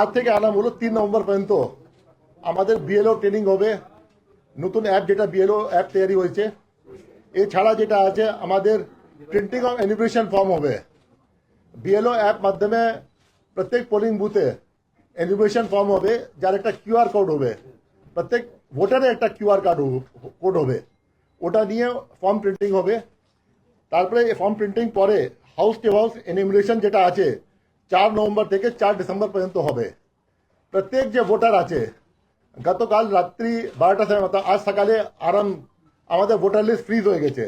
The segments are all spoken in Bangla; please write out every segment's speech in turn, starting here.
আজ থেকে আনা হলো তিন নভেম্বর পর্যন্ত। আমাদের বিএলও ট্রেনিং হবে। নতুন অ্যাপ যেটা বিএলও অ্যাপ তৈরি হয়েছে। এছাড়া যেটা আছে, আমাদের প্রিন্টিং অফ এনিমেশন ফর্ম হবে। বিএলও অ্যাপ মাধ্যমে প্রত্যেক পোলিং বুথে এনিমেশন ফর্ম হবে, যার একটা কিউআর কোড হবে। প্রত্যেক ভোটারের একটা কিউআর কার্ড কোড হবে। ওটা নিয়ে ফর্ম প্রিন্টিং হবে। তারপরে ফর্ম প্রিন্টিং পরে হাউস টু হাউস এনিমিনেশন যেটা আছে চার নভেম্বর থেকে চার ডিসেম্বর পর্যন্ত হবে। প্রত্যেক যে ভোটার আছে, গতকাল রাত্রি বারোটা সময় মতো, আজ সকালে আরাম, আমাদের ভোটার লিস্ট ফ্রিজ হয়ে গেছে।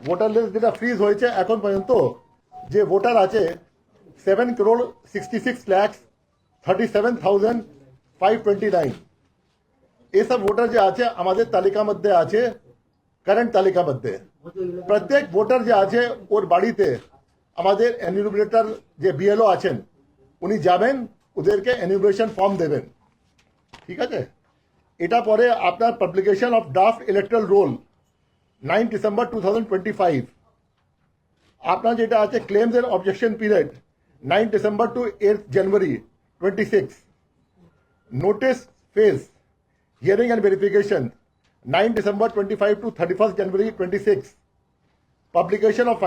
ভোটার লিস্ট যেটা ফ্রিজ হয়েছে, এখন পর্যন্ত যে ভোটার আছে seven crore sixty six lakhs thirty seven thousand five twenty nine এসব ভোটার যে আছে, আমাদের তালিকা মধ্যে আছে কারেন্ট তালিকা মধ্যে। প্রত্যেক ভোটার যে আছে, ওর বাড়িতে আমাদের এনিউমিনেটর যে বিএলও আছেন, উনি যাবেন, ওদেরকে এনিউমিনেশন ফর্ম দেবেন। ঠিক আছে? এটা পরে আপনার publication of draft electoral roll nine December two thousand twenty five আপনার যেটা আছে claims and objection period nine December to eight January twenty six notice phase, hearing and verification 9 december 25 to 31st january 26 publication of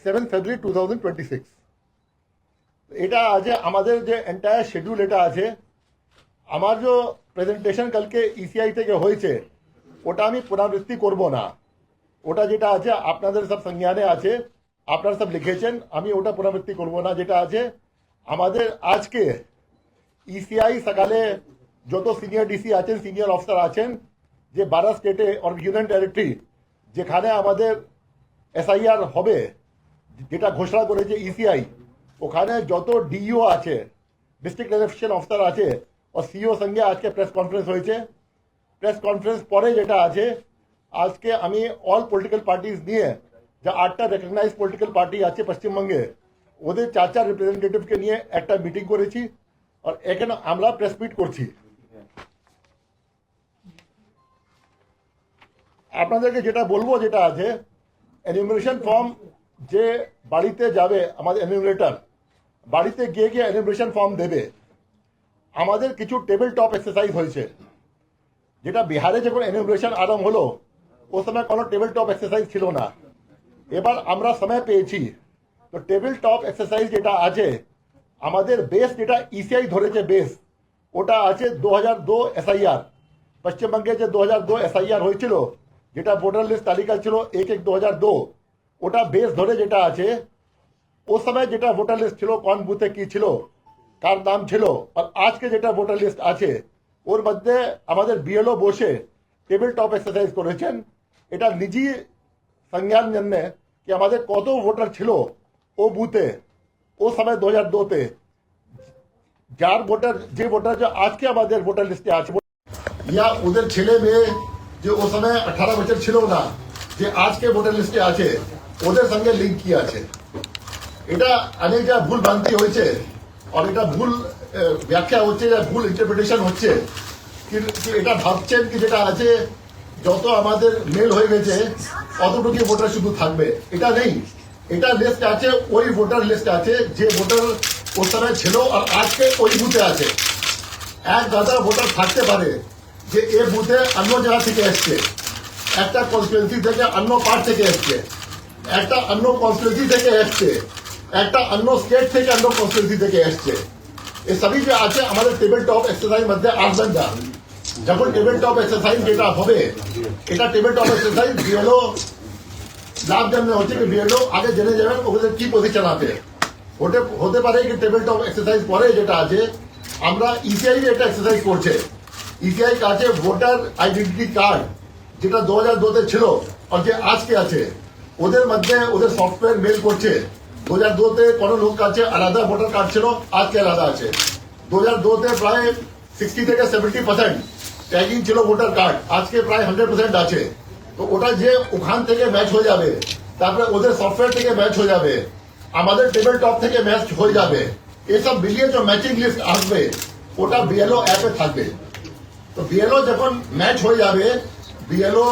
final electoral roll 7 february 2026 এটা আছে আমাদের যে এন্টায়ার শিডিউল এটা আছে আমার যে প্রেজেন্টেশন কালকে ইসিআই থেকে হয়েছে, ওটা আমি পুনরাবৃত্তি করব না। ওটা যেটা আছে আপনাদের সব সংজ্ঞানে আছে, আপনারা সব লিখেছেন, আমি ওটা পুনরাবৃত্তি করব না। যেটা আছে আমাদের আজকে ইসিআই সকালে যত সিনিয়র ডিসি আছেন সিনিয়র অফিসার আছেন, যে বারো স্টেটে অর ইউনিয়ন টেরিটরি যেখানে আমাদের এসআইআর হবে যেটা ঘোষণা করেছে ইসিআই ওখানে যত ডিইও আছে ডিস্ট্রিক্ট ইলেকশন অফিসার আছে, ও সিও সঙ্গে আজকে প্রেস কনফারেন্স হয়েছে। প্রেস কনফারেন্স পরে যেটা আছে, আজকে আমি অল পলিটিক্যাল পার্টিজ নিয়ে যা আটটা রেকগনাইজ পলিটিক্যাল পার্টি আছে পশ্চিমবঙ্গে, ওদের চার চার রিপ্রেজেন্টেটিভকে নিয়ে একটা মিটিং করেছি আর এখানে আমরা প্রেস মিট করছি। আপনাদেরকে যেটা বলব যেটা আছে এনিমিনেশন ফর্ম যে বাড়িতে যাবে আমাদের এনিমিনেটর বাড়িতে গিয়ে গিয়ে এনিমিনেশন ফর্ম দেবে, আমাদের কিছু টেবিল টপ এক্সারসাইজ হয়েছে। যেটা বিহারে যখন এনিমিনেশন আরম্ভ হলো, ও সময় কোনো টেবিল টপ এক্সারসাইজ ছিল না। এবার আমরা সময় পেয়েছি। তো টেবিল টপ এক্সারসাইজ যেটা আছে, আমাদের বেস যেটা ইসিআই ধরেছে বেস ওটা আছে দু হাজার দো এসআইআর পশ্চিমবঙ্গে যে দু হাজার দো এসআইআর হয়েছিল, যেটা ভোটার লিস্ট তালিকা ছিল এক এক দু হাজার দো। ওটা বেস ধরে যেটা আছে ও সময় যেটা ভোটার লিস্ট ছিল, কোন বুথে কি ছিল, কার নাম ছিল, আর আজকে যেটা ভোটার লিস্ট আছে, ওর মধ্যে আমাদের বিএলও বসে টেবিল টপ এক্সারসাইজ করেছেন। এটা নিজেই সংজ্ঞান জন্য কি আমাদের কত ভোটার ছিল ও বুথে ও সময় দু হাজার দোতে যার ভোটার যে ভোটার যে আজকে আমাদের ভোটার লিস্টে আছে। ইয়া ওদের ছেলে মেয়ে যে ও সময় আঠারো বছর ছিল না, যে আজকে ভোটার লিস্টে আছে ওদের সঙ্গে লিঙ্ক কি আছে? এটা অনেকটা ভুল ভ্রান্তি হয়েছে এটা ভুল ব্যাখ্যা হচ্ছে ভুল ইন্টারপ্রিটেশন হচ্ছে এটা ভাবছেন কি যেটা আছে, যত আমাদের মেল হয়ে গেছে, অতটুকু ভোটার শুধু থাকবে। এটা নেই। এটা লিস্ট আছে, ওই ভোটার লিস্ট আছে, যে ভোটার ওর সময় ছিল আর আজকে ওই বুথে আছে। এক দাদা ভোটার থাকতে পারে, যে এ বুথে অন্য জায়গা থেকে এসছে। একটা কনস্টিটুয়েন্সি থেকে অন্য পার্ট থেকে এসছে। একটা অন্য কনস্টিটুয়েন্সি থেকে এসছে। একটা অন্য স্টেট থেকে অন্য কনস্টিটুয়েন্সি থেকে এসছে। এ সবই যে আছে, আমাদের টেবিল টপ এক্সারসাইজ মধ্যে আসবেন না। যখন টেবিল টপ এক্সারসাইজ যেটা হবে, এটা টেবিল টপ এক্সারসাইজ বিএলও লাভ জন্য হচ্ছে কি বিএলও আগে জেনে যাবেন ওদের কি পজিশন আছে। হতে হতে পারে কি টেবিল টপ এক্সারসাইজ পরে যেটা আছে, আমরা ইসিআই একটা এক্সারসাইজ করছে। ইসিআই কাছে ভোটার আইডেন্টিটি কার্ড যেটা দু হাজার দোতে ছিল, আর যে আজকে আছে। ওদের মধ্যে ওদের সফটওয়্যার মেল করছে। দু হাজার দোতে কোনো লোক কাছে আলাদা ভোটার কার্ড ছিল, আজকে আলাদা আছে। দু হাজার দোতে প্রায় সিক্সটি থেকে সেভেন্টি পার্সেন্ট ট্যাগিং ছিল ভোটার কার্ড, আজকে প্রায় হান্ড্রেড পার্সেন্ট আছে। তো ওটা যে ওখান থেকে ম্যাচ হয়ে যাবে, তারপরে ওদের সফটওয়্যার থেকে ম্যাচ হয়ে যাবে, আমাদের টেবিল টপ থেকে ম্যাচ হয়ে যাবে, এসব মিলিয়ে যে ম্যাচিং লিস্ট আসবে, ওটা বিএলও অ্যাপে থাকবে। তো বিএলও যখন ম্যাচ হয়ে যাবে বিএলও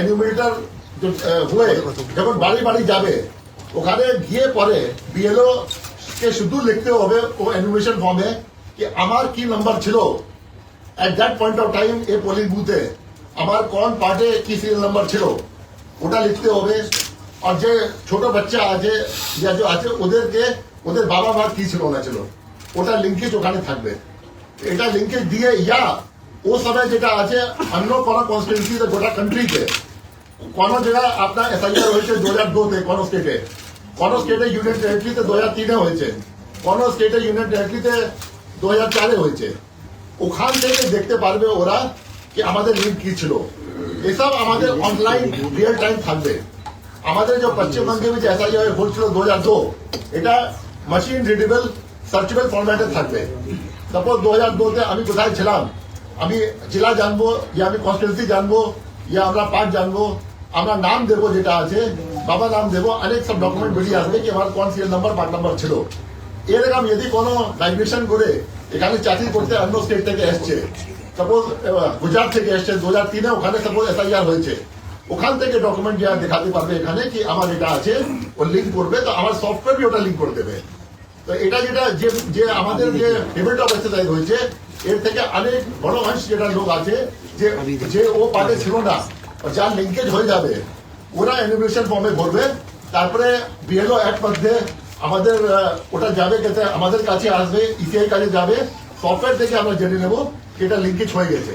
এনিমিনেটর হয়ে যখন বাড়ি বাড়ি যাবে, ওখানে গিয়ে পরে বিএলও কে শুধু লিখতে হবে ও এনুমেশন ফর্মে কি আমার কি নাম্বার ছিল? At that point of time a polling বুথে আমার কোন পার্টে কি সিরিয়াল নাম্বার ছিল? ওটা লিখতে হবে। আর যে ছোট বাচ্চা আছে, যা যে আছে ওদেরকে, ওদের বাবা মা কি ছিল না ছিল। ওটা লিঙ্কেজ ওখানে থাকবে। এটা লিঙ্কেজ দিয়ে ইয়া, ও সময় যেটা আছে, অন্য কোনো কনস্টিটিউন্সিতে গোটা কান্ট্রিতে হয়েছে কোন স্টেটে কোন স্টেটে ইউনিয়ন টেরিটরিতে হয়েছে। কোন স্টেটে ইউনিয়ন টেরিটরিতে হয়েছে। ওখান থেকে দেখতে পারবে ওরা কি আমাদের ছিল। এসব আমাদের অনলাইন রিয়েল টাইম থাকবে। আমাদের যে পশ্চিমবঙ্গে যে এসআইআর দু হাজার দু এটা মেশিন রিডেবল সার্চেবল ফরম্যাটে থাকবে। সাপোজ দু হাজার দুতে আমি কোথায় ছিলাম? আমি জেলা জানব আমি কনস্টিটুয়েন্সি জানব ইয়া আমরা পার্ট জানব আমরা নাম দেবো যেটা আছে বাবা নাম দেবো অনেক সব ডকুমেন্ট বেরিয়ে আসবে কি আমার কোন সিরিয়াল নাম্বার পার্ট নাম্বার ছিল এরকম যদি কোনো মাইগ্রেশন করে এখানে চাকরি করতে অন্য স্টেট থেকে এসছে সাপোজ গুজরাট থেকে এসছে দু হাজার তিনে ওখানে সাপোজ এসআইআর হয়েছে ওখান থেকে ডকুমেন্ট যা দেখাতে পারবে এখানে কি আমার এটা আছে ও লিঙ্ক করবে তো আমার সফটওয়্যার ওটা লিঙ্ক করে দেবে তো এটা যেটা যে আমাদের যে টেবিল অফ এক্সারসাইজ হয়েছে এর থেকে অনেক বড় মানুষ যেটা লোক আছে, যে যে ও পাতে ছিল না, যার লিঙ্কেজ হয়ে যাবে, ওরা এনিমেশন ফর্মে ভরবে, তারপরে বিএলও এক মধ্যে আমাদের ওটা যাবে কেতে, আমাদের কাছে আসবে ইসিআই কাছে যাবে সফটওয়্যার থেকে আমরা জেনে নেব, এটা লিঙ্কেজ হয়ে গেছে।